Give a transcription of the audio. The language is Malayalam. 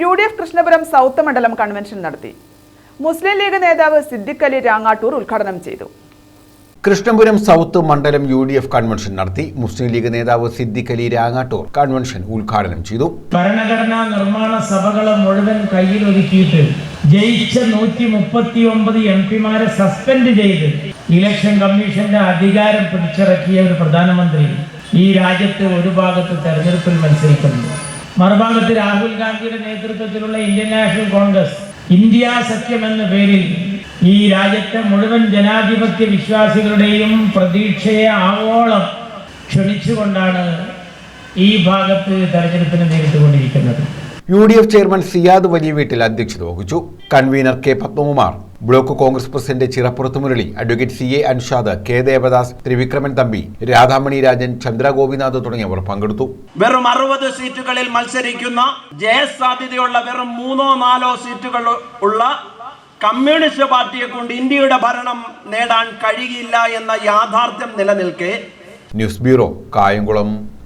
U D F Krishnapuram south മണ്ഡലം കൺവെൻഷൻ നടത്തി. മുസ്ലിം ലീഗ് നേതാവ് സിദ്ദിഖ് അലി രാങ്ങാട്ടൂർ ഉദ്ഘാടനം ചെയ്തു. കൃഷ്ണപുരം സൗത്ത് മണ്ഡലം യു ഡി എഫ് കൺവെൻഷൻ നടത്തി മുസ്ലിം ലീഗ് നേതാവ് സിദ്ദിഖ് അലി രാങ്ങാട്ടൂർ കൺവെൻഷൻ ഉദ്ഘാടനം ചെയ്തു. ഭരണഘടനാ നിർമ്മാണ സഭകളെ മുഴുവൻ കയ്യിൽ ഒതുക്കിയിട്ട് ജയിച്ച നൂറ്റി മുപ്പത്തി ഒമ്പത് എം പിമാരെ സസ്പെൻഡ് ചെയ്ത് ഇലക്ഷൻ കമ്മീഷന്റെ അധികാരം പിടിച്ചിറക്കിയ ഒരു പ്രധാനമന്ത്രി ഈ രാജ്യത്തെ ഒരു ഭാഗത്ത് തെരഞ്ഞെടുപ്പിൽ മത്സരിക്കുന്നു. മറുഭാഗത്ത് രാഹുൽ ഗാന്ധിയുടെ നേതൃത്വത്തിലുള്ള ഇന്ത്യൻ നാഷണൽ കോൺഗ്രസ് ഇന്ത്യ സഖ്യം എന്ന പേരിൽ ഈ രാജ്യത്തെ മുഴുവൻ ജനാധിപത്യ വിശ്വാസികളുടെയും പ്രതീക്ഷയെ ആവോളം ക്ഷണിച്ചുകൊണ്ടാണ് ഈ ഭാഗത്ത് തെരഞ്ഞെടുപ്പിനെ നേരിട്ടുകൊണ്ടിരിക്കുന്നത്. U D F chairman Siyad വലിയ വീട്ടിൽ അധ്യക്ഷത വഹിച്ചു. Convener K Padmakumar block Congress president Chirappurathu Murali advocate C A Anshad K Devadas Thrivikraman Thampi Radhamani Rajan Chandra Gopinath തുടങ്ങിയവർ പങ്കെടുത്തു. വെറും അറുപത് സീറ്റുകളിൽ മത്സരിക്കുന്ന ജയസാധ്യതയുള്ള വെറും മൂന്നോ നാലോ സീറ്റുകൾ ഉള്ള കമ്മ്യൂണിസ്റ്റ് പാർട്ടിയെ കൊണ്ട് ഇന്ത്യയുടെ ഭരണം നേടാൻ കഴിയില്ല എന്ന യാഥാർത്ഥ്യം നിലനിൽക്കെ. News bureau Kayamkulam.